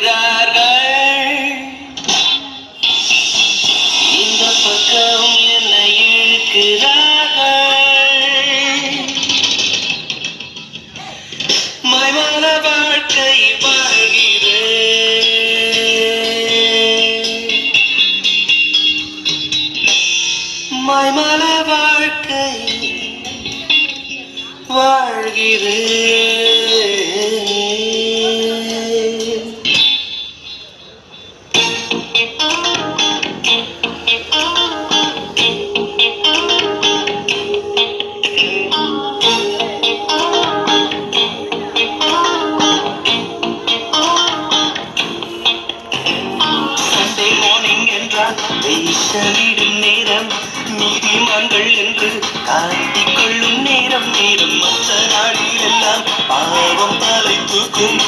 mira விசலிடும் நேரம் நீதிமான்கள் என்று காட்டிக் கொள்ளும் நேரம் நேரம் மற்ற நாட்டில் எல்லாம் பாவம் தலை தூக்கும்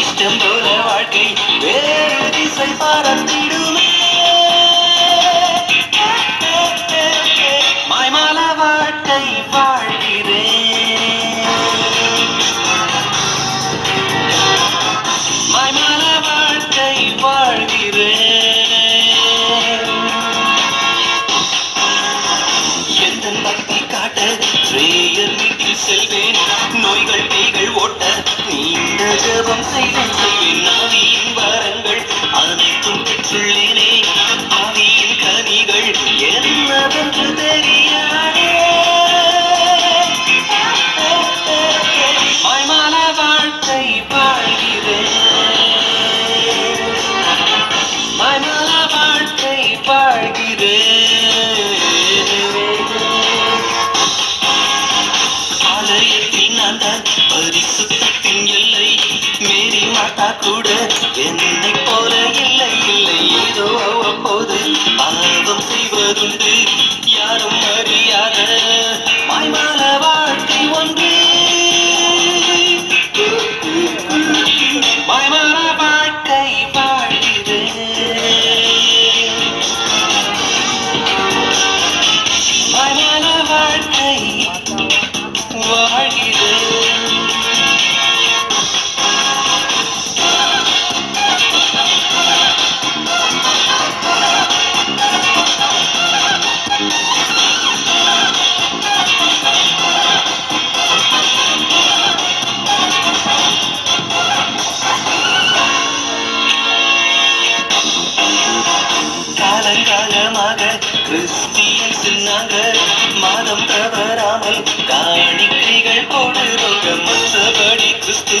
இஷ்டம் போல வாழ்க்கை வேறு திசை பாராட்டிடுமே. 我们可以。Thank you. நாங்க மாதம் தவறாமல் காணிக்கைகள் போடுறோங்க மற்றபடி கிறிஸ்து.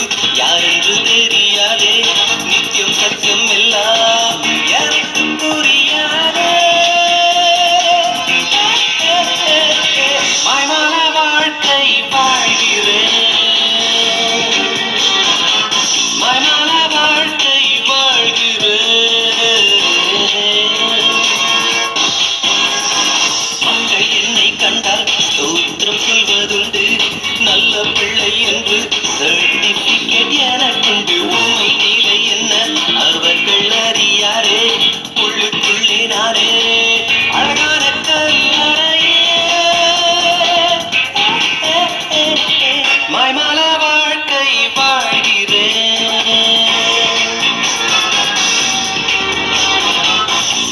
மாய்மாலா வாழ்க்கை வாழ்கிறேன்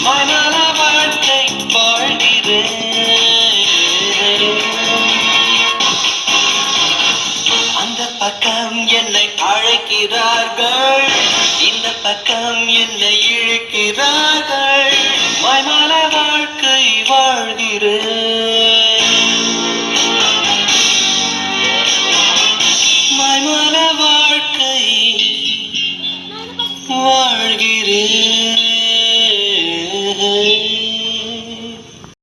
மாய்மாலா வாழ்க்கை வாழ்கிறேன் அந்த பக்கம் என்னை அழைக்கிறார்கள். இந்த பக்கம் என்னை இழுக்கிறார்கள். மாய்மா